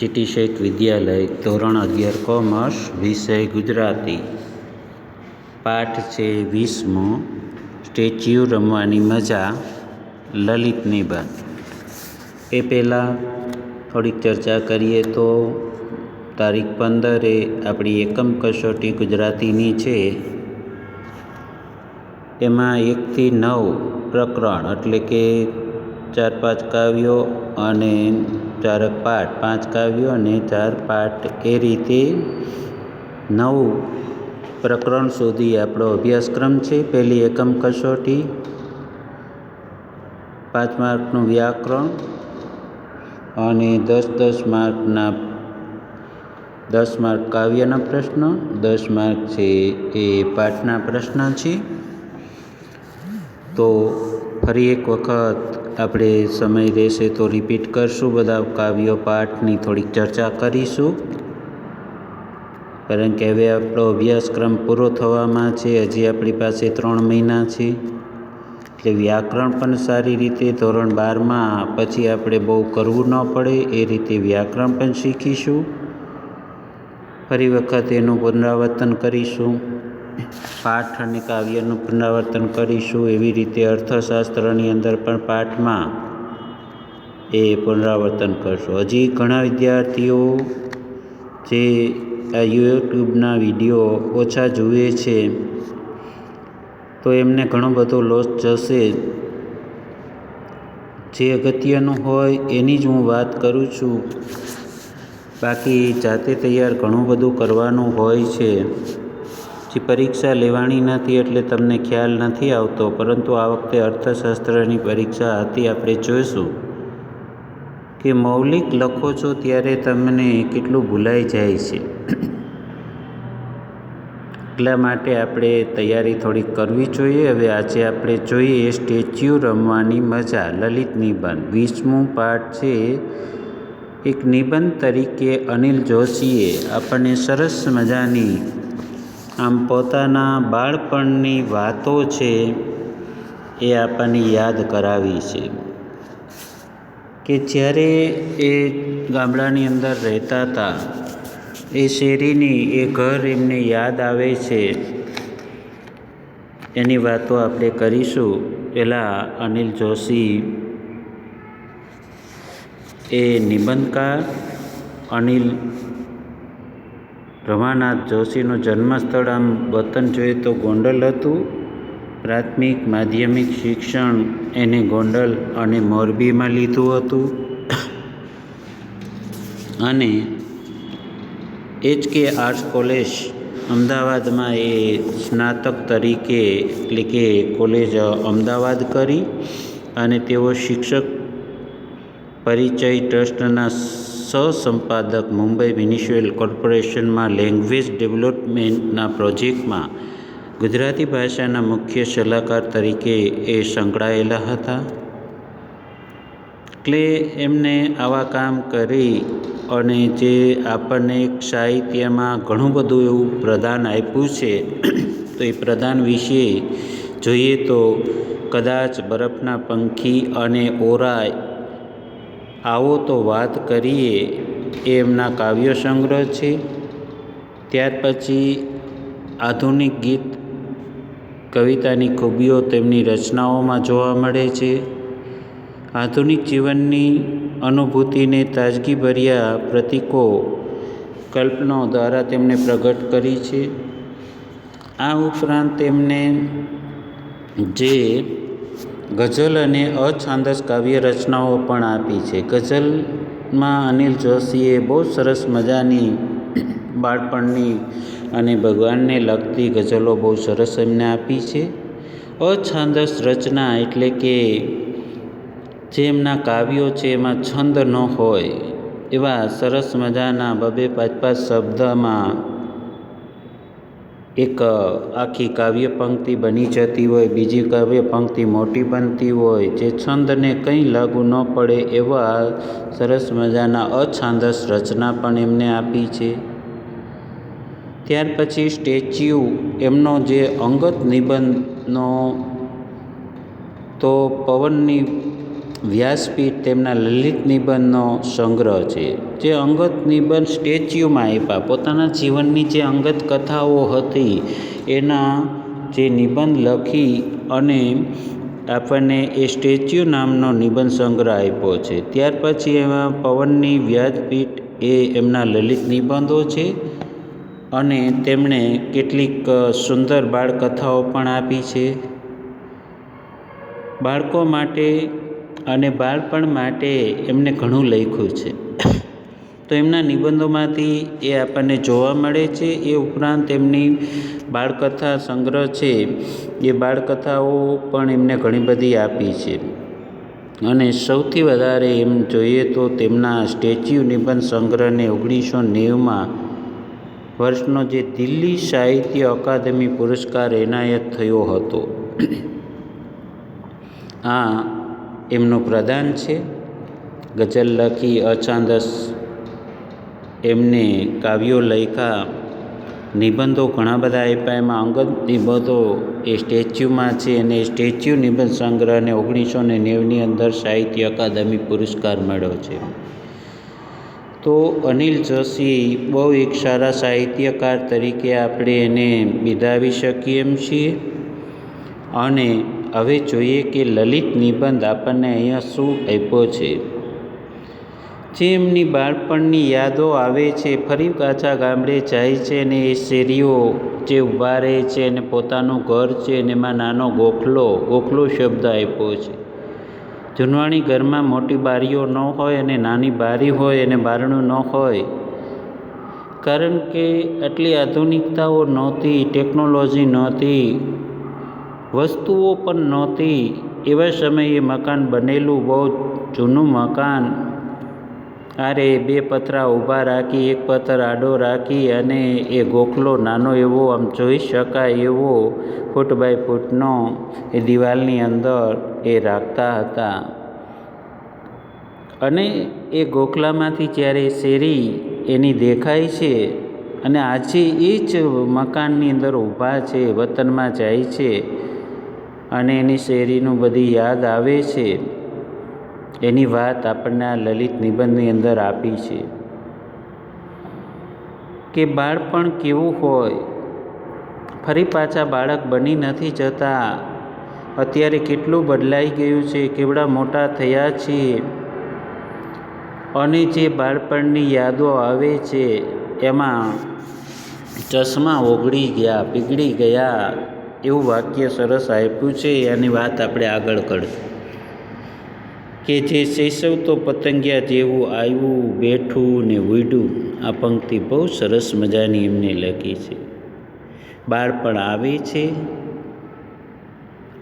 GT શેઠ વિદ્યાલય, ધોરણ અગિયાર, commerce, વિષય ગુજરાતી. પાઠ છે વીસમો. સ્ટેચ્યુ રમવાની મજા લલિત નિબંધ એ પહેલાં થોડીક ચર્ચા કરીએ તો તારીખ પંદરે આપણી એકમ કસોટી ગુજરાતીની છે. એમાં એકથી નવ પ્રકરણ, એટલે કે ચાર પાંચ કાવ્યો અને ચાર પાઠ, પાંચ કાવ્યો અને ચાર પાઠ એ રીતે નવું પ્રકરણ સુધી આપણો અભ્યાસક્રમ છે. પહેલી એકમ કસોટી, પાંચ માર્કનું વ્યાકરણ અને દસ દસ માર્કના, દસ માર્ક કાવ્યના પ્રશ્ન, દસ માર્ક છે એ પાઠના પ્રશ્ન છે. તો ફરી એક વખત આપણે સમય રહેશે તો રિપીટ કરશું બધા કાવ્યો, પાઠની થોડીક ચર્ચા કરીશું. કારણ કે હવે આપણો અભ્યાસક્રમ પૂરો થવામાં છે, હજી આપણી પાસે ત્રણ મહિના છે. એટલે વ્યાકરણ પણ સારી રીતે ધોરણ બારમાં પછી આપણે બહુ કરવું ન પડે, એ રીતે વ્યાકરણ પણ શીખીશું. ફરી વખત એનું પુનરાવર્તન કરીશું. પાઠ અને કાવ્યનું પુનરાવર્તન કરીશું. એવી રીતે અર્થશાસ્ત્રની અંદર પણ પાઠમાં એ પુનરાવર્તન કરશું. હજી ઘણા વિદ્યાર્થીઓ જે આ યુટ્યુબના વીડિયો ઓછા જુએ છે, તો એમને ઘણો બધો લોસ જશે. જે અગત્યનું હોય એની જ હું વાત કરું છું. બાકી જાતે તૈયાર ઘણું બધું કરવાનું હોય છે. જે, પરીક્ષા લેવાની નથી એટલે તમને ખ્યાલ નથી આવતો, પરંતુ આ વખતે અર્થશાસ્ત્રની પરીક્ષા હતી, આપણે જોઈશું. કે મૌલિક લખો છો ત્યારે તમને કેટલું ભૂલાઈ જાય છે. એટલા માટે આપણે તૈયારી થોડીક કરવી જોઈએ. હવે આજે આપણે જોઈએ સ્ટેચ્યુ રમવાની મજા. લલિત નિબંધ. વીસમું પાઠ છે, એક નિબંધ તરીકે અનિલ જોશીએ. આપણને સરસ મજાની આમ પોતાના બાળપણની વાતો છે એ આપણને યાદ કરાવી છે. કે જ્યારે એ ગામડાની અંદર રહેતા હતા, એ શેરીની, એ ઘર એમને યાદ આવે છે, એની વાતો આપણે કરીશું. પહેલાં અનિલ જોશી એ નિબંધકાર, અનિલ રમાનાથ જોશીનું જન્મસ્થળ આમ વતન જોઈએ તો ગોંડલ હતું. પ્રાથમિક, માધ્યમિક શિક્ષણ એને ગોંડલ અને મોરબીમાં લીધું હતું. અને એચ કે આર્ટ્સ કોલેજ અમદાવાદમાં એ સ્નાતક તરીકે એટલે કે કોલેજ અમદાવાદ કરી અને તેઓ શિક્ષક પરિચય ટ્રસ્ટના સહસંપાદક મુંબઈ મ્યુનિસિપલ કોર્પોરેશનમાં લેંગ્વેજ ડેવલપમેન્ટના પ્રોજેક્ટમાં ગુજરાતી ભાષાના મુખ્ય સલાહકાર તરીકે એ સંકળાયેલા હતા. એટલે એમને આવા કામ કરી અને જે આપણને સાહિત્યમાં ઘણું બધું એવું પ્રદાન આપ્યું છે, તો એ પ્રદાન વિશે જોઈએ તો કદાચ બરફના પંખી અને ઓરાય આવો તો વાત કરીએ એ એમના કાવ્ય સંગ્રહ છે. ત્યાર પછી આધુનિક ગીત કવિતાની ખૂબીઓ તેમની રચનાઓમાં જોવા મળે છે. આધુનિક જીવનની અનુભૂતિને તાજગીભર્યા પ્રતીકો કલ્પનાઓ દ્વારા તેમણે પ્રગટ કરી છે. આ ઉપરાંત તેમને જે ગઝલ અને અછાંદસ કાવ્ય રચનાઓ પણ આપી છે. ગઝલમાં અનિલ જોશીએ બહુ સરસ મજાની બાળપણની અને ભગવાનને લગતી ગઝલો બહુ સરસ એમને આપી છે. અછાંદસ રચના એટલે કે જે એમના કાવ્યો છે એમાં છંદ ન હોય એવા સરસ મજાના બબે પાંચ પાંચ શબ્દમાં એક આખી કાવ્ય પંક્તિ બની જતી હોય, બીજી કાવ્ય પંક્તિ મોટી બનતી હોય, જે છંદને કંઈ લાગુ ન પડે એવા સરસ મજાના અછાંદસ રચના પણ એમને આપી છે. ત્યાર પછી સ્ટેચ્યુ, એમનો જે અંગત નિબંધનો તો પવનની વ્યાસપીઠ તેમના લલિત નિબંધનો સંગ્રહ છે, જે અંગત નિબંધ સ્ટેચ્યુમાં આપ્યા. પોતાના જીવનની જે અંગત કથાઓ હતી, એના જે નિબંધ લખી અને આપણને એ સ્ટેચ્યુ નામનો નિબંધ સંગ્રહ આપ્યો છે. ત્યાર પછી એમાં પવનની વ્યાસપીઠ એ એમના લલિત નિબંધો છે અને તેમણે કેટલીક સુંદર બાળકથાઓ પણ આપી છે. બાળકો માટે અને બાળપણ માટે એમને ઘણું લખ્યું છે. તો એમના નિબંધોમાંથી એ આપણને જોવા મળે છે. એ ઉપરાંત એમની બાળકથા સંગ્રહ છે. એ બાળકથાઓ પણ એમને ઘણી બધી આપી છે. અને સૌથી વધારે એમ જોઈએ તો તેમના સ્ટેચ્યુ નિબંધ સંગ્રહને ઓગણીસો નેવુંમાં વર્ષનો જે દિલ્હી સાહિત્ય અકાદમી પુરસ્કાર એનાયત થયો હતો. આ એમનું પ્રદાન છે. ગઝલ લખી અછાંદસ એમને કાવ્યો લખ્યા નિબંધો ઘણા બધા આપ્યા. એમાં અંગત નિબંધો એ સ્ટેચ્યુમાં છે અને સ્ટેચ્યુ નિબંધ સંગ્રહને ઓગણીસો ને નેવની અંદર સાહિત્ય અકાદમી પુરસ્કાર મળ્યો છે. તો અનિલ જોશી બહુ એક સારા સાહિત્યકાર તરીકે આપણે એને બિરદાવી શકીએ એમ છીએ. અને હવે જોઈએ કે લલિત નિબંધ આપણને અહીંયા શું આપ્યો છે. જે એમની બાળપણની યાદો આવે છે, ફરી પાછા ગામડે જાય છે ને એ શેરીઓ જે ઊભા રહે છે અને પોતાનું ઘર છે અને એમાં નાનો ગોખલો ગોખલો શબ્દ આપ્યો છે. જૂનવાણી ઘરમાં મોટી બારીઓ ન હોય અને નાની બારી હોય અને બારણું ન હોય. કારણ કે આટલી આધુનિકતાઓ નહોતી, ટેકનોલોજી નહોતી વસ્તુઓ પણ નહોતી. એવા સમયે મકાન બનેલું બહુ જૂનું મકાન. આરે બે પતરા ઊભા રાખી, એક પથ્થર આડો રાખી અને એ ગોખલો નાનો એવો, આમ જોઈ શકાય એવો ફૂટ બાય ફૂટનો એ દિવાલની અંદર એ રાખતા હતા. અને એ ગોખલામાંથી જ્યારે શેરી એની દેખાય છે અને આજે એ જ મકાનની અંદર ઊભા છે, વતનમાં જાય છે અને એની શેરીનું બધી યાદ આવે છે. એની વાત આપણને આ લલિત નિબંધની અંદર આપી છે કે બાળપણ કેવું હોય? ફરી પાછા બાળક બની નથી જતા. અત્યારે કેટલું બદલાઈ ગયું છે, કેવડા મોટા થયા છીએ અને જે બાળપણની યાદો આવે છે, એમાં ચશ્મા ઓગળી ગયા, પીગળી ગયા. એવું વાક્ય સરસ આપ્યું છે, એની વાત આપણે આગળ કરીશું. કે જે શૈશવ તો પતંગિયા જેવું આવ્યું, બેઠું ને ઉડ્યું આ પંક્તિ બહુ સરસ મજાની એમને લખી છે. બાળપણ આવે છે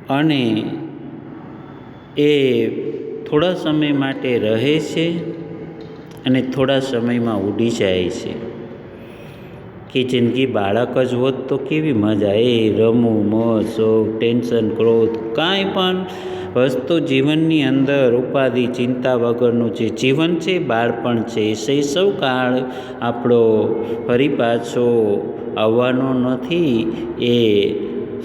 અને એ થોડા સમય માટે રહે છે અને થોડા સમયમાં ઉડી જાય છે. કે જિંદગી બાળક જ હોત તો કેવી મજા? એ રમવું મોજ, શોખ, ટેન્શન, ક્રોધ, કાંઈ પણ વસ્તુ જીવનની અંદર, ઉપાધિ, ચિંતા વગરનું જે જીવન છે બાળપણ છે. શૈશવ કાળ આપણો ફરી પાછો આવવાનો નથી. એ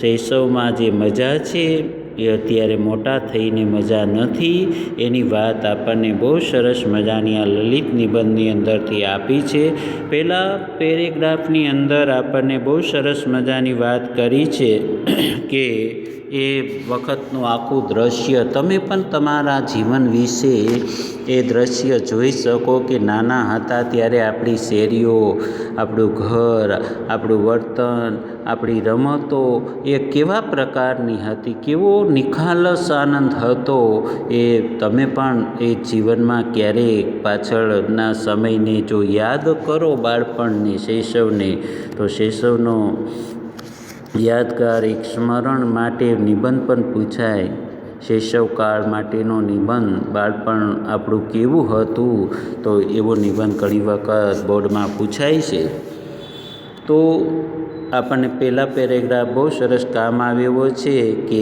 શૈશવમાં જે મજા છે એ અત્યારે મોટા થઈને મજા નથી. એની વાત આપણને બહુ સરસ મજાની આ લલિત નિબંધની અંદરથી આપી છે. પહેલાં પેરેગ્રાફની અંદર આપણને બહુ સરસ મજાની વાત કરી છે કે એ વખતનું આખું દ્રશ્ય, તમે પણ તમારા જીવન વિશે એ દ્રશ્ય જોઈ શકો કે નાના હતા ત્યારે આપણી શેરીઓ, આપણું ઘર, આપણું વર્તન આપણી રમતો એ કેવા પ્રકારની હતી, કેવો નિખાલસ આનંદ હતો એ તમે પણ એ જીવનમાં ક્યારેક પાછળના સમયને જો યાદ કરો બાળપણને શૈશવને, તો શૈશવનો યાદગાર એક સ્મરણ માટે નિબંધ પણ પૂછાય. શૈશવકાળ માટેનો નિબંધ, બાળપણ આપણું કેવું હતું, તો એવો નિબંધ ઘણી વખત બોર્ડમાં પૂછાય છે. તો આપણને પહેલા પેરેગ્રાફ બહુ સરસ કામ આવ્યો છે કે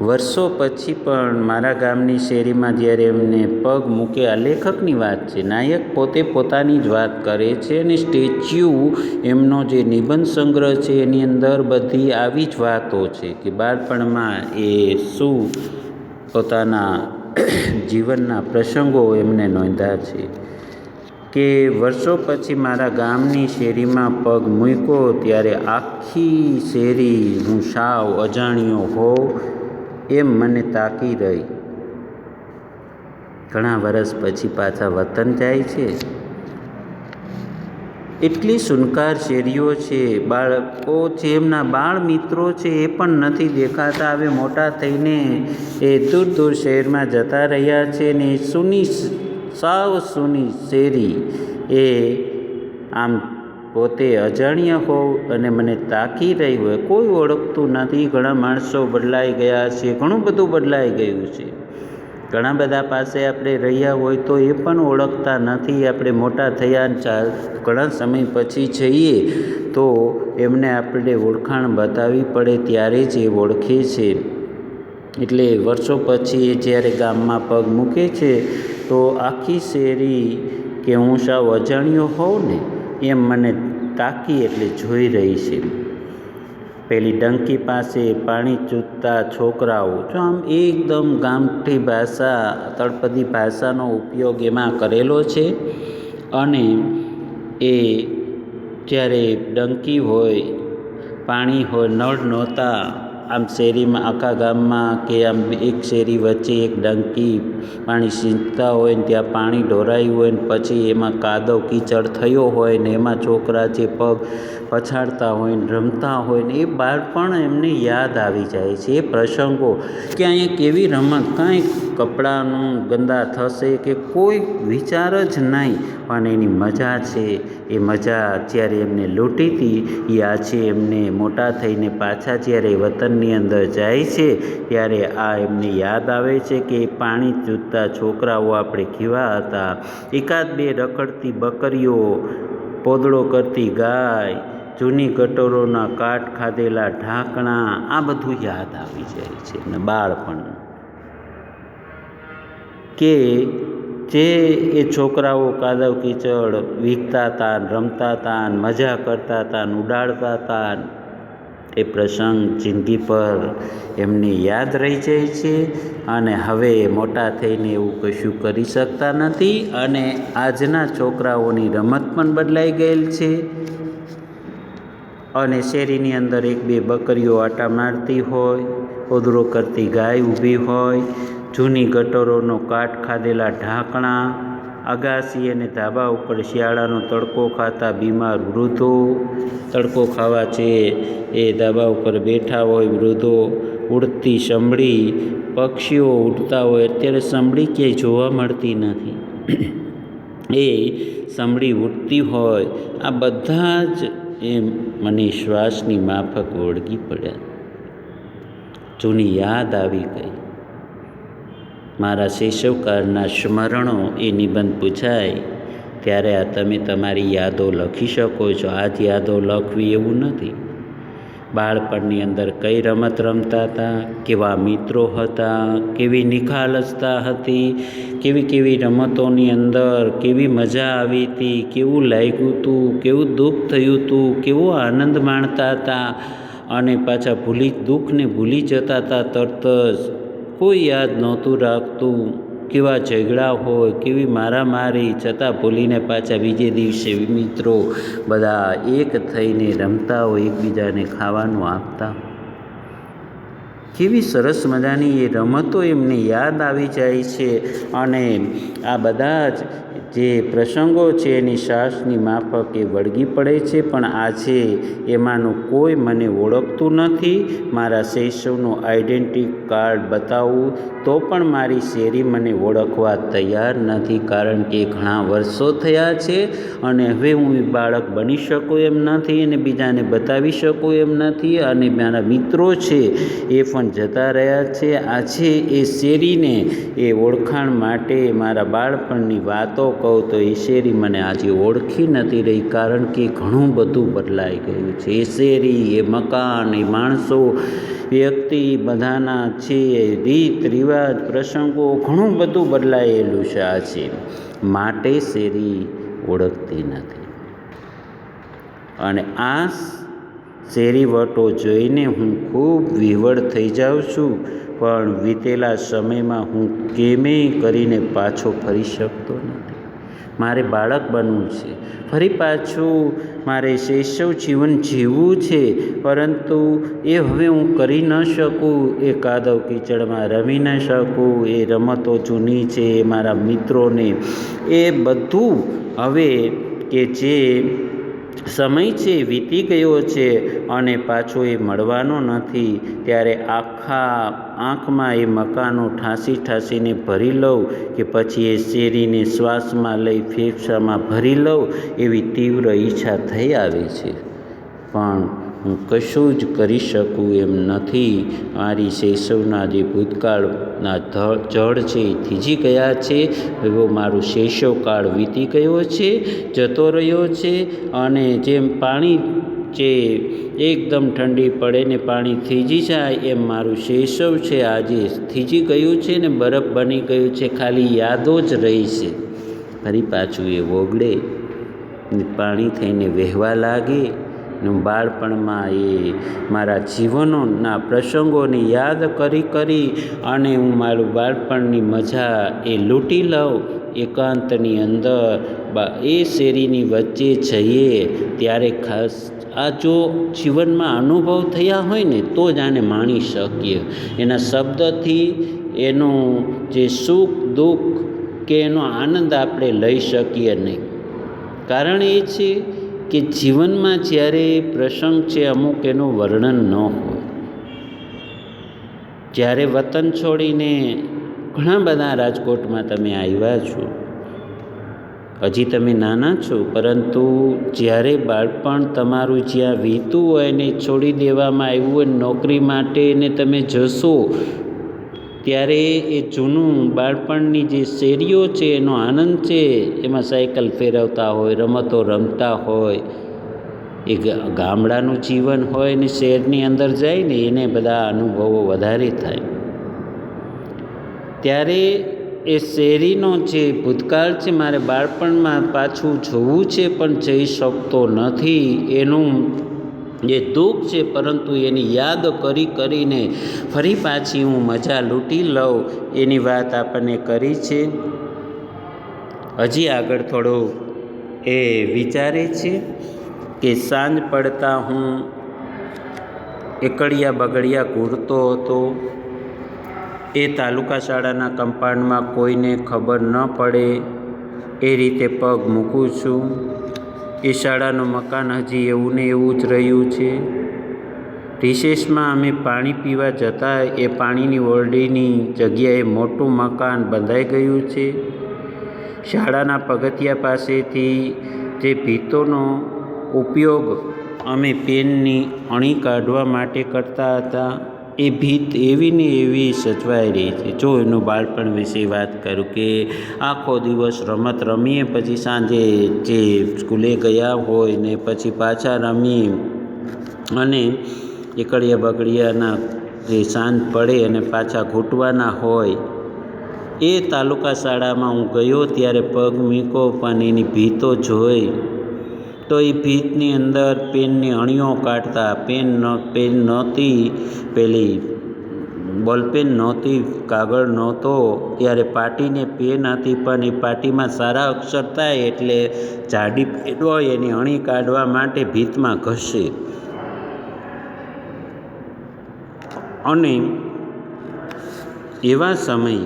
વર્ષો પછી પણ મારા ગામની શેરીમાં જ્યારે એમને પગ મૂકે, આ લેખકની વાત છે. નાયક પોતે પોતાની જ વાત કરે છે અને સ્ટેચ્યુ એમનો જે નિબંધ સંગ્રહ છે એની અંદર બધી આવી જ વાતો છે કે બાળપણમાં એ શું પોતાના જીવનના પ્રસંગો એમને નોંધ્યા છે. કે વર્ષો પછી મારા ગામની શેરીમાં પગ મૂક્યો ત્યારે આખી શેરી હું સાવ અજાણ્યો હોઉં એમ મને તાકી રહી. ઘણા વર્ષ પછી પાછા વતન જાય છે. એટલી સુનકાર શેરીઓ છે, બાળકો છે, એમના બાળ મિત્રો છે, એ પણ નથી દેખાતા. હવે મોટા થઈને એ દૂર દૂર શહેરમાં જતા રહ્યા છે ને સૂની સાવ સૂની શેરી એ આમ પોતે અજાણ્યા હોવ અને મને તાકી રહી હોય, કોઈ ઓળખતું નથી. ઘણા માણસો બદલાઈ ગયા છે, ઘણું બધું બદલાઈ ગયું છે. ઘણા બધા પાસે આપણે રહ્યા હોય તો એ પણ ઓળખતા નથી. આપણે મોટા થયા ઘણા સમય પછી જઈએ તો એમને આપણે ઓળખાણ બતાવવી પડે ત્યારે જ એ ઓળખે છે. એટલે વર્ષો પછી એ જ્યારે ગામમાં પગ મૂકે છે તો આખી શેરી કે હું સાવ અજાણ્યો હોઉં ને એમ મને તાકી એટલે જોઈ રહી છે. પેલી ડંકી પાસે પાણી ચૂંટતા છોકરાઓ, જો આમ એકદમ ગામઠી ભાષા, તળપદી ભાષાનો ઉપયોગ એમાં કરેલો છે અને એ જ્યારે ડંકી હોય, પાણી હોય, નળ નહોતા, આમ શેરીમાં, આખા ગામમાં કે આમ એક શેરી વચ્ચે એક ડંકી પાણી સિંચતા હોય ને ત્યાં પાણી ઢોરાયું હોય ને પછી એમાં કાદવ કીચડ થયો હોય ને એમાં છોકરા જે પગ પછાડતા હોય ને રમતા હોય ને એ બાળપણ એમને યાદ આવી જાય છે. એ પ્રસંગો કે અહીંયા કેવી રમત કાંઈ કપડાનું ગંદા થશે કે કોઈ વિચાર જ નહીં. પણ એની મજા છે. એ મજા જ્યારે એમને લૂંટી હતી, એ આજે એમને મોટા થઈને પાછા જ્યારે વતનની અંદર જાય છે, ત્યારે આ એમને યાદ આવે છે કે પાણી ચૂંટતા છોકરાઓ આપણે કેવા હતા. એકાદ બે રખડતી બકરીઓ, પોદળો કરતી ગાય, જૂની ગટોરોના કાટ ખાધેલા ઢાંકણા, આ બધું યાદ આવી જાય છે. ને બાળપણ. કે જે એ છોકરાઓ કાદવ કીચડ વીખતા હતા રમતા હતા મજા કરતા હતા ઉડાડતા હતા એ પ્રસંગ જિંદગી પર એમને યાદ રહી જાય છે અને હવે મોટા થઈને એવું કશું કરી શકતા નથી અને આજના છોકરાઓની રમત પણ બદલાઈ ગયેલ છે. અને શેરીની અંદર એક બે બકરીઓ આટા મારતી હોય ઓદરો કરતી ગાય ઊભી હોય જૂની ગટરોનો કાટ ખાધેલા ઢાંકણા, અગાસી અને ધાબા ઉપર શિયાળાનો તડકો ખાતા બીમાર વૃદ્ધો. તડકો ખાવા છે એ ધાબા ઉપર બેઠા હોય વૃદ્ધો. ઉડતી સંભળી, પક્ષીઓ ઉડતા હોય અત્યારે સંભળી ક્યાંય જોવા મળતી નથી. એ સંભળી ઉડતી હોય, આ બધા જ એ મને શ્વાસની માફક વળગી પડ્યા. જૂની યાદ આવી ગઈ. મારા શૈશવકાળના સ્મરણો એ નિબંધ પૂછાય, ત્યારે આ તમે તમારી યાદો લખી શકો છો? આ જ યાદો લખવી એવું નથી. બાળપણની અંદર કઈ રમત રમતા હતા, કેવા મિત્રો હતા, કેવી નિખાલસતા હતી, કેવી કેવી રમતોની અંદર કેવી મજા આવી હતી, કેવું લાગ્યું હતું કેવું દુઃખ થયું હતું કેવો આનંદ માણતા હતા, અને પાછા ભૂલી દુઃખને ભૂલી જતા હતા તરત જ. કોઈ યાદ નહોતું રાખતું કેવા ઝઘડા હોય, કેવી મારામારી, છતાં ભૂલીને પાછા બીજે દિવસે મિત્રો બધા એક થઈને રમતા હોય, એકબીજાને ખાવાનું આપતા. કેવી સરસ મજાની એ રમતો એમને યાદ આવી જાય છે. અને આ બધા જ જે પ્રસંગો છે એની શ્વાસની માફક એ વળગી પડે છે, પણ આજે એમાંનું કોઈ મને ઓળખતું નથી. મારા શૈશવનું આઈડેન્ટિટી કાર્ડ બતાવવું તો પણ મારી શેરી મને ઓળખવા તૈયાર નથી, કારણ કે ઘણા વર્ષો થયા છે અને હવે હું એ બાળક બની શકું એમ નથી અને બીજાને બતાવી શકું એમ નથી. અને મારા મિત્રો છે એ પણ જતા રહ્યા છે. આજે એ શેરીને એ ઓળખાણ માટે મારા બાળપણની વાતો કહું તો એ શેરી મને આજે ઓળખી નથી રહી કારણ કે ઘણું બધું બદલાઈ ગયું છે. એ શેરી, એ મકાન, એ માણસો વ્યક્તિ બધાના છે રીત, રિવાજ, પ્રસંગો ઘણું બધું બદલાયેલું છે આજે માટે શેરી ઓળખતી નથી. અને આ શેરીવટો જોઈને હું ખૂબ વિહવળ થઈ જાઉં છું, પણ વીતેલા સમયમાં હું કેમે કરીને પાછો ફરી શકતો નથી. મારે બાળક બનવું છે. ફરી પાછું મારે શૈશવ જીવન જીવવું છે, પરંતુ એ હવે હું કરી ન શકું, એ કાદવ કીચડમાં રમી ન શકું, એ રમતો જૂની છે, એ મારા મિત્રોને, એ બધું હવે કે જે સમય છે, વીતી ગયો છે અને પાછો એ મળવાનો નથી, ત્યારે આખા આંખમાં એ મકાનો ઠાંસી ઠાંસીને ભરી લઉં કે પછી એ શેરીને શ્વાસમાં લઈ ફેફસામાં ભરી લઉં એવી તીવ્ર ઈચ્છા થઈ આવે છે. પણ હું કશું જ કરી શકું એમ નથી. મારી શૈશવના જે ભૂતકાળના જળ છે એ થીજી ગયા છે. એવો મારું શૈશવકાળ વીતી ગયો છે, જતો રહ્યો છે અને જેમ પાણી જે એકદમ ઠંડી પડે ને પાણી થીજી જાય એમ મારું શૈશવ છે, આજે થીજી ગયું છે ને બરફ બની ગયું છે, ખાલી યાદો જ રહી છે. ફરી પાછું એ ઓગળે પાણી થઈને વહેવા લાગે ને બાળપણમાં એ મારા જીવનોના પ્રસંગોને યાદ કરી કરી અને હું મારું બાળપણની મજા એ લૂંટી લઉં, એકાંતની અંદર એ શેરીની વચ્ચે જઈએ ત્યારે ખાસ આ જો જીવનમાં અનુભવ થયા હોય ને, તો જ આને માણી શકીએ. એના શબ્દથી એનું જે સુખ, દુઃખ કે એનો આનંદ આપણે લઈ શકીએ નહીં. કારણ એ છે કે જીવનમાં જ્યારે પ્રસંગ છે, અમુક એનું વર્ણન ન હોય. જ્યારે વતન છોડીને ઘણા બધા રાજકોટમાં તમે આવ્યા છો હજી તમે નાના છો, પરંતુ જ્યારે બાળપણ તમારું જ્યાં વીતું હોય ને છોડી દેવામાં આવ્યું હોય નોકરી માટે ને તમે જશો, ત્યારે એ જૂનું બાળપણની જે શેરીઓ છે, એનો આનંદ છે, એમાં સાયકલ ફેરવતા હોય, રમતો રમતા હોય, એ ગામડાનું જીવન હોય ને શહેરની અંદર જાય ને એને બધા અનુભવો વધારે થાય. ત્યારે એ શેરીનો જે ભૂતકાળ છે, મારે બાળપણમાં પાછું જોવું છે, પણ જઈ શકતો નથી. એનું જે દુઃખ છે, પરંતુ એની યાદ કરી કરીને ફરી પાછી હું મજા લૂંટી લઉં, એની વાત આપણને કરી છે. હજી આગળ થોડો એ વિચારે છે કે સાંજ પડતા હું એકડિયા બગડિયા ઘૂરતો હતો. એ તાલુકા શાળાના કમ્પાઉન્ડમાં કોઈને ખબર ન પડે, એ રીતે પગ મૂકું છું. એ શાળાનું મકાન હજી એવું ને એવું જ રહ્યું છે. રિસેસમાં અમે પાણી પીવા જતા એ પાણીની ઓરડીની જગ્યાએ મોટું મકાન બંધાઈ ગયું છે. શાળાના પગથિયા પાસેથી જે ભીતોનો ઉપયોગ અમે પેનની અણી કાઢવા માટે કરતા હતા. એ ભીત એવી ને એવી સચવાઈ રહી છે. જો એનું બાળપણ વિશે વાત કરું કે આખો દિવસ રમત રમીએ, પછી સાંજે જે સ્કૂલે ગયા હોય ને પછી પાછા રમીએ અને એકડિયા બગડિયાના જે સાંજ પડે અને પાછા ઘૂંટવાના હોય, એ તાલુકા શાળામાં હું ગયો ત્યારે પગ મીકો પણ એની ભીતો જોઈ. તો એ ભીતની અંદર પેનની અણીઓ કાઢતા પેન ન, પેન નહોતી પેલી, બોલપેન નહોતી, કાગળ નહોતો. ત્યારે પાટીને પેન હતી, પણ એ પાટીમાં સારા અક્ષર થાય એટલે જાડી પેન હોય એની અણી કાઢવા માટે ભીતમાં ઘસે. અને એવા સમયે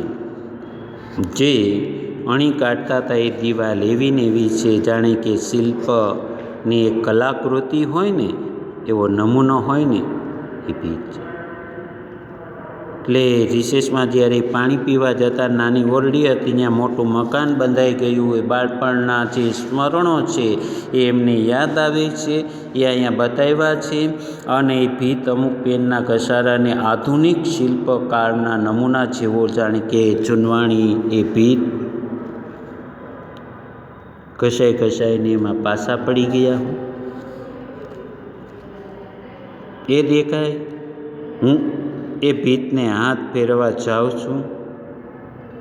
જે અણી કાઢતા હતા એ દીવાલ એવી ને એવી છે, જાણે કે શિલ્પની એક કલાકૃતિ હોય ને, એવો નમૂનો હોય ને, એ ભીત છે. એટલે રિસેસમાં જ્યારે પાણી પીવા જતા નાની ઓરડી હતી ત્યાં મોટું મકાન બંધાઈ ગયું, એ બાળપણના જે સ્મરણો છે, એ એમને યાદ આવે છે, એ અહીંયા બતાવ્યા છે, અને એ ભીત અમુક પેનના ઘસારાને આધુનિક શિલ્પકારના નમૂના જેવો જાણે કે ચૂનવાણી એ ભીત ઘસાઈ ઘસાઈને એમાં પાસા પડી ગયા હું. એ દેખાય, હું એ ભીતને હાથ ફેરવા જાઉં છું,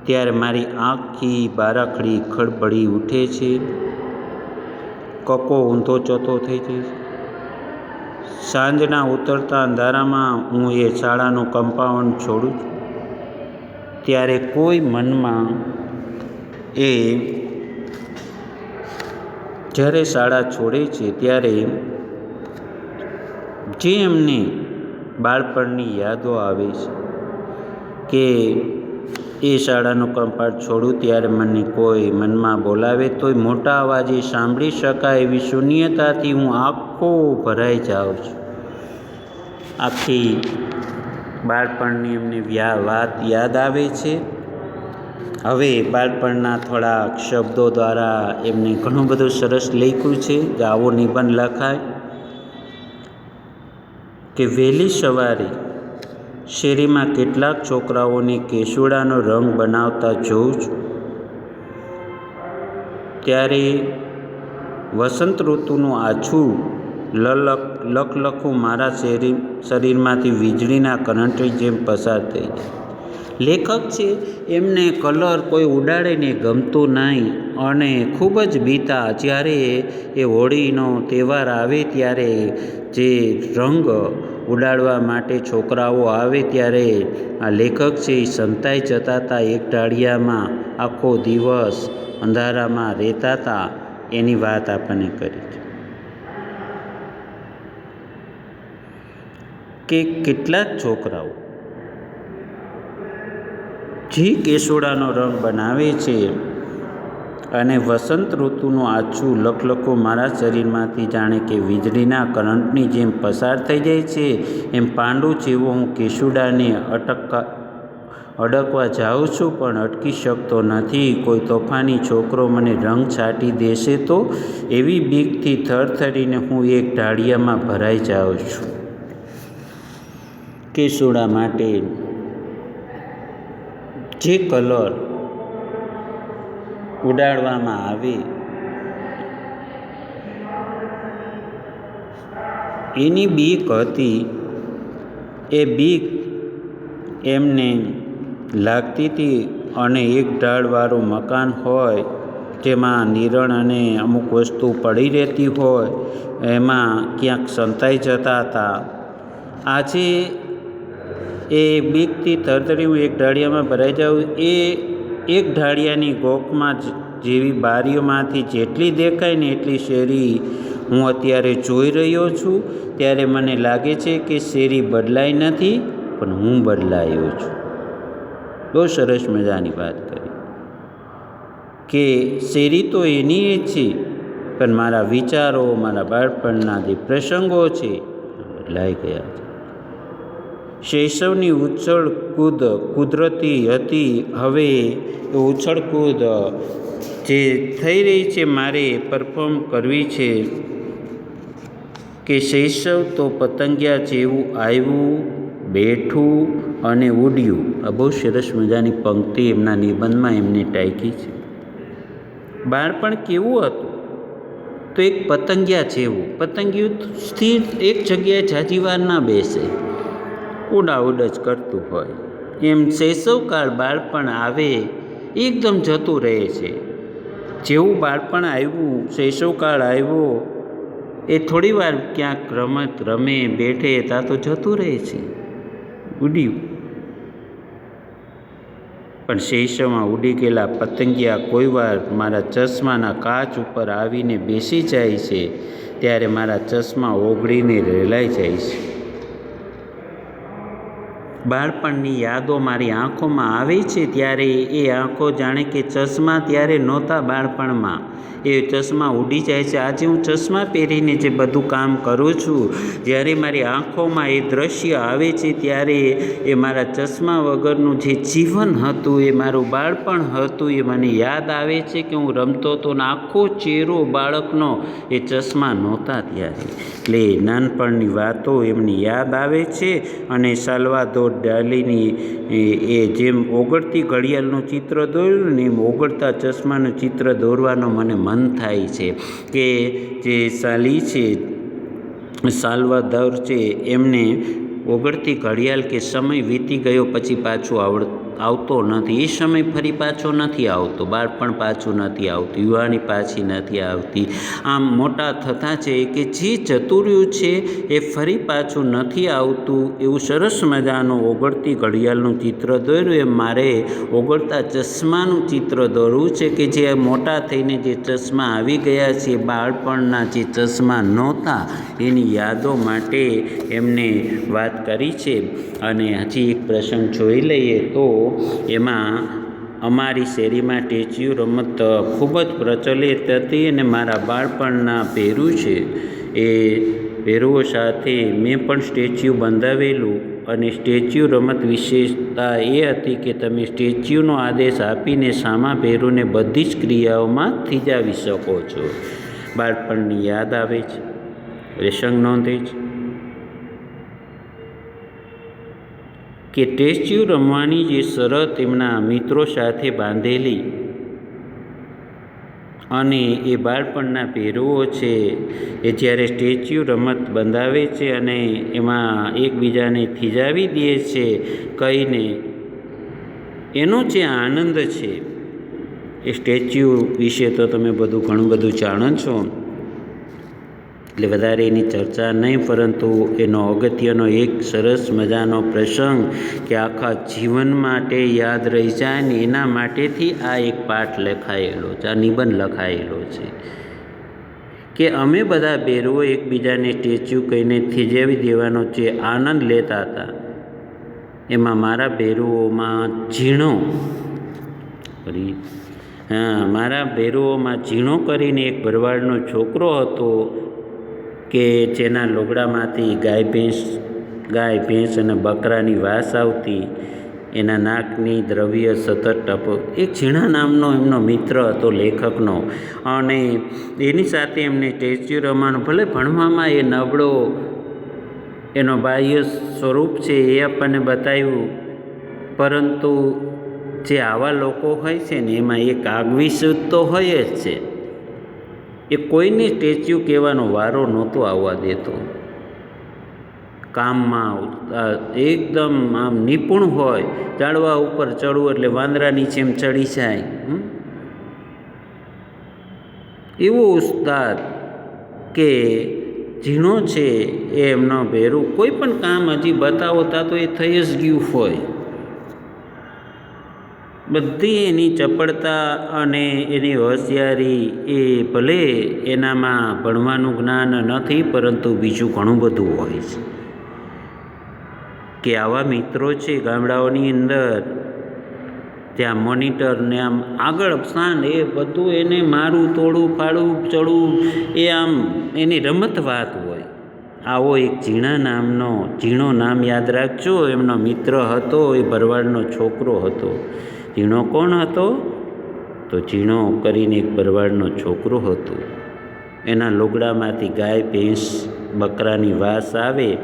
ત્યારે મારી આખી બારાખડી ખડબડી ઉઠે છે. કકો ઊંધો ચોથો થઈ જાય છે. સાંજના ઉતરતા અંધારામાં હું એ શાળાનું કમ્પાઉન્ડ છોડું છું. ત્યારે કોઈ મનમાં એ જ્યારે શાળા છોડે છે ત્યારે જે એમને બાળપણની યાદો આવે છે કે એ શાળાનું કંપાટ છોડું ત્યારે મને કોઈ મનમાં બોલાવે તોય મોટા અવાજે સાંભળી શકાય એવી શૂન્યતાથી હું આખો ભરાઈ જાઉં છું. આખી બાળપણની એમને વાત યાદ આવે છે. હવે બાળપણના થોડાક શબ્દો દ્વારા એમને ઘણું બધું સરસ લખ્યું છે. કે આવો નિબંધ લખાય કે વહેલી સવારે શેરીમાં કેટલાક છોકરાઓને કેસુડાનો રંગ બનાવતા જોઉં છું. ત્યારે વસંત ઋતુનું આછું લલક લખલખું મારા શરીર શરીરમાંથી વીજળીના કરંટ જેમ પસાર થઈ જાય. લેખક છે. એમને કલર કોઈ ઉડાડેને ગમતું નહીં અને ખૂબ જ બીતા જ્યારે એ હોળીનો તહેવાર આવે ત્યારે જે રંગ ઉડાડવા માટે છોકરાઓ આવે ત્યારે આ લેખક છે એ સંતાઈ જતા હતા એક ઢાળિયામાં આખો દિવસ અંધારામાં રહેતા હતા એની વાત આપણને કરી છે કે કેટલાક છોકરાઓ જે કેસુડાનો રંગ બનાવે છે અને વસંત ઋતુનું આછું લખલખો મારા શરીરમાંથી જાણે કે વીજળીના કરંટની જેમ પસાર થઈ જાય છે. એમ પાંડુ જેવો હું કેસુડાને અટકવા અડકવા જાઉં છું પણ અટકી શકતો નથી. કોઈ તોફાની છોકરો મને રંગ છાંટી દેશે તો? એવી બીકથી થરથરીને હું એક ઢાળિયામાં ભરાઈ જાઉં છું. કેસુડા માટે જે કલર ઉડાડવામાં આવે. એની બીક હતી. એ બીક એમને લાગતી હતી અને એક ઢાળવાળું મકાન હોય, જેમાં નિરણ અને અમુક વસ્તુ પડી રહેતી હોય, એમાં ક્યાંક સંતાઈ જતા હતા. આજે એ બીકથી હું એક ઢાળિયામાં ભરાઈ જાઉં એ એક ઢાળિયાની ગોખમાં જેવી બારીઓમાંથી જેટલી દેખાય ને એટલી શેરી હું અત્યારે જોઈ રહ્યો છું. ત્યારે મને લાગે છે કે શેરી બદલાઈ નથી, પણ હું બદલાયો છું. બહુ સરસ મજાની વાત કરી. કે શેરી તો એની એ છે, પણ મારા વિચારો, મારા બાળપણના જે પ્રસંગો છે, બદલાઈ ગયા છે. શૈશવની ઉછળ કૂદ કુદરતી હતી. હવે ઉછળ કૂદ જે થઈ રહી છે, મારે પરફોર્મ કરવી છે કે શૈશવ તો પતંગિયા જેવું આવ્યું, બેઠું અને ઉડ્યું. આ બહુ સરસ મજાની પંક્તિ એમના નિબંધમાં એમને ટાંકી છે. બાળપણ કેવું હતું? તો એક પતંગિયા જેવું. પતંગિયું સ્થિર એક જગ્યાએ જાજીવાર ના બેસે. ઉડાઉડ જ કરતું હોય. એમ શૈશવકાળ બાળપણ આવે, એકદમ જતું રહે છે. જેવું બાળપણ આવ્યું શૈશવકાળ આવ્યો, એ થોડી વાર ક્યાંક રમત રમે, બેઠે ત્યાં તો જતું રહે છે. ઉડ્યું. પણ શૈશવમાં ઉડી ગયેલા પતંગિયા કોઈ વાર મારા ચશ્માના કાચ ઉપર આવીને બેસી જાય છે, ત્યારે મારા ચશ્મા ઓગળીને રેલાઈ જાય છે. બાળપણની યાદો મારી આંખોમાં આવે છે ત્યારે એ આંખો જાણે કે ચશ્મા ત્યારે નહોતા બાળપણમાં. એ ચશ્મા ઉડી જાય છે. આજે હું ચશ્મા પહેરીને જે બધું કામ કરું છું, જ્યારે મારી આંખોમાં એ દ્રશ્ય આવે છે ત્યારે એ મારા ચશ્મા વગરનું જે જીવન હતું, એ મારું બાળપણ હતું, એ મને યાદ આવે છે કે હું રમતો હતો ને આખો ચહેરો બાળકનો એ ચશ્મા નહોતા ત્યારે. એટલે નાનપણની વાતો એમની યાદ આવે છે અને સાલ્વાદોર ડાલીની એ જેમ ઓગળતી ઘડિયાળનું ચિત્ર દોર્યું ને એમ ઓગળતા ચશ્માનું ચિત્ર દોરવાનો મને મન થાય છે કે જે સાલી છે, સાલ્વાદોર છે, એમને ઓગળતી ઘડિયાળ કે સમય વીતી ગયો પછી પાછું આવડ આવતો નથી. એ સમય ફરી પાછો નથી આવતો. બાળપણ પાછું નથી આવતું. યુવાની પાછી નથી આવતી. આમ મોટા થતાં છે કે જે ચતુર્યું છે એ ફરી પાછું નથી આવતું. એવું સરસ મજાનું ઓગળતી ઘડિયાળનું ચિત્ર દોર્યું. એમ મારે ઓગળતા ચશ્માનું ચિત્ર દોરવું છે કે જે મોટા થઈને જે ચશ્મા આવી ગયા છે, બાળપણના જે ચશ્મા નહોતા, એની યાદો માટે એમને વાત કરી છે. અને હજી એક પ્રસંગ જોઈ લઈએ તો એમાં અમારી શેરીમાં ટેચ્યુ રમત ખૂબ જ પ્રચલિત હતી અને મારા બાળપણના ભેરુ છે. એ ભેરુઓ સાથે મેં પણ સ્ટેચ્યુ બંધાવેલું અને સ્ટેચ્યુ રમત વિશેષતા એ હતી કે તમે સ્ટેચ્યુનો આદેશ આપીને સામા ભેરુને બધી જ ક્રિયાઓમાં થીજાવી શકો છો. બાળપણની યાદ આવે છે. પ્રસંગ નોંધે છે. કે ટેસ્ચ્યુ રમવાની જે શરત એમના મિત્રો સાથે બાંધેલી અને એ બાળપણના પહેરવો છે, એ જ્યારે સ્ટેચ્યુ રમત બંધાવે છે અને એમાં એકબીજાને થીજાવી દે છે કહીને, એનો જે આનંદ છે, એ સ્ટેચ્યુ વિશે તો તમે બધું ઘણું બધું જાણો છો. એટલે વધારે એની ચર્ચા નહીં, પરંતુ એનો અગત્યનો એક સરસ મજાનો પ્રસંગ કે આખા જીવન માટે યાદ રહી જાય ને એના માટેથી આ એક પાઠ લખાયેલો છે, આ નિબંધ લખાયેલો છે કે અમે બધા બેરુઓ એકબીજાને સ્ટેચ્યુ કહીને થીજાવી દેવાનો જે આનંદ લેતા હતા. એમાં મારા બેરુઓમાં ઝીણો કરી, હા, મારા બેરુઓમાં ઝીણો કરીને એક ભરવાડનો છોકરો હતો કે જેના લોગડામાંથી ગાય ભેંસ ગાય ભેંસ અને બકરાની વાસ આવતી, એના નાકની દ્રવ્ય સતત ટપ એક ઝીણા નામનો એમનો મિત્ર હતો, લેખકનો. અને એની સાથે એમને સ્ટેચ્યુ રમવાનું ભલે ભણવામાં એ નબળો, એનો બાહ્ય સ્વરૂપ છે એ આપણને બતાવ્યું, પરંતુ જે આવા લોકો હોય છે ને, એમાં એક આગવી તો હોય જ છે. એ કોઈને સ્ટેચ્યુ કહેવાનો વારો નહોતો આવવા દેતો. કામમાં એકદમ આમ નિપુણ હોય, ઝાડવા ઉપર ચડવું એટલે વાંદરાની જેમ ચડી જાય એવો ઉસ્તાદ કે ઝીણો છે એ એમનો ભેરું. કોઈ પણ કામ હજી બતાવતા તો એ થઈ જ ગયું હોય. બધી એની ચપળતા અને એની હોશિયારી એ ભલે એનામાં ભણવાનું જ્ઞાન નથી, પરંતુ બીજું ઘણું બધું હોય છે. કે આવા મિત્રો છે ગામડાઓની અંદર, ત્યાં મોનિટર ને આમ આગળ સ્થાન એ બધું એને મારું, તોડું, ફાડું ચડવું એ આમ એની રમત વાત હોય. આવો એક ઝીણા નામનો, ઝીણો નામ યાદ રાખજો, એમનો મિત્ર હતો, એ ભરવાડનો છોકરો હતો. ઝીણો કોણ હતો? તો ઝીણો કરીને એક ભરવાડનો છોકરો હતો. એના લોગડામાંથી ગાય, ભેંસ, બકરાની વાસ આવે.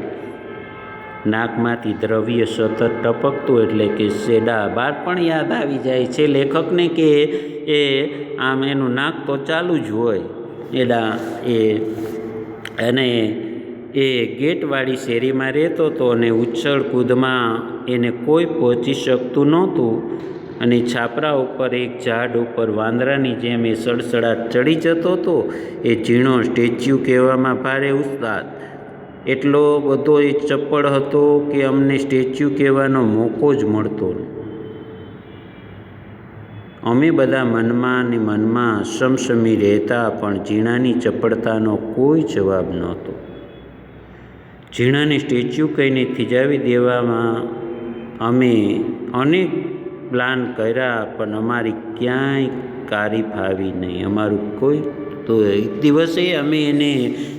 નાકમાંથી દ્રવ્ય સતત ટપકતું એટલે કે શેડા બાર પણ યાદ આવી જાય છે. લેખકને કે એ આમ એનું નાક તો ચાલુ જ હોય. એડા એ અને એ ગેટવાળી શેરીમાં રહેતો હતો અને ઉછળ કૂદમાં એને કોઈ પહોંચી શકતું નહોતું. અને છાપરા ઉપર એક ઝાડ ઉપર વાંદરાની જેમ એ સડસડાટ ચડી જતો હતો, એ ઝીણો સ્ટેચ્યુ કહેવામાં ભારે ઉસ્તાદ એટલો બધો એ ચપ્પળ હતો કે અમને સ્ટેચ્યુ કહેવાનો મોકો જ મળતો અમે બધા મનમાં ને મનમાં સમસમી રહેતા, પણ ઝીણાની ચપળતાનો કોઈ જવાબ નહોતો. ઝીણાને સ્ટેચ્યુ કહીને થીજાવી દેવામાં અમે અનેક પ્લાન કર્યા, પણ અમારી ક્યાંય કારી ફાવી નહીં. અમારું કોઈ તો એક દિવસે અમે એને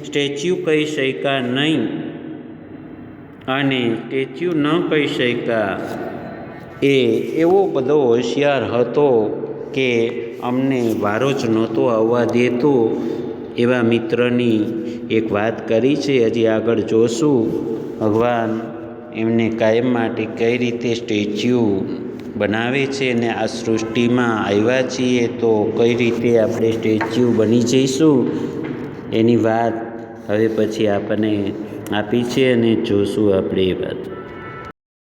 સ્ટેચ્યુ કહી શક્યા નહીં. અને સ્ટેચ્યુ ન કહી શક્યા એ એવો બધો હોશિયાર હતો કે અમને વારો જ નહોતો આવવા દેતો. એવા મિત્રની એક વાત કરી છે, હજી આગળ જોશું. ભગવાન એમને કાયમ માટે કઈ રીતે સ્ટેચ્યુ બનાવે છે ને આ સૃષ્ટિમાં આવ્યા છીએ, તો કઈ રીતે આપણે સ્ટેચ્યુ બની જઈશું? એની વાત હવે પછી આપણને આપી છે અને જોશું આપણે એ વાત.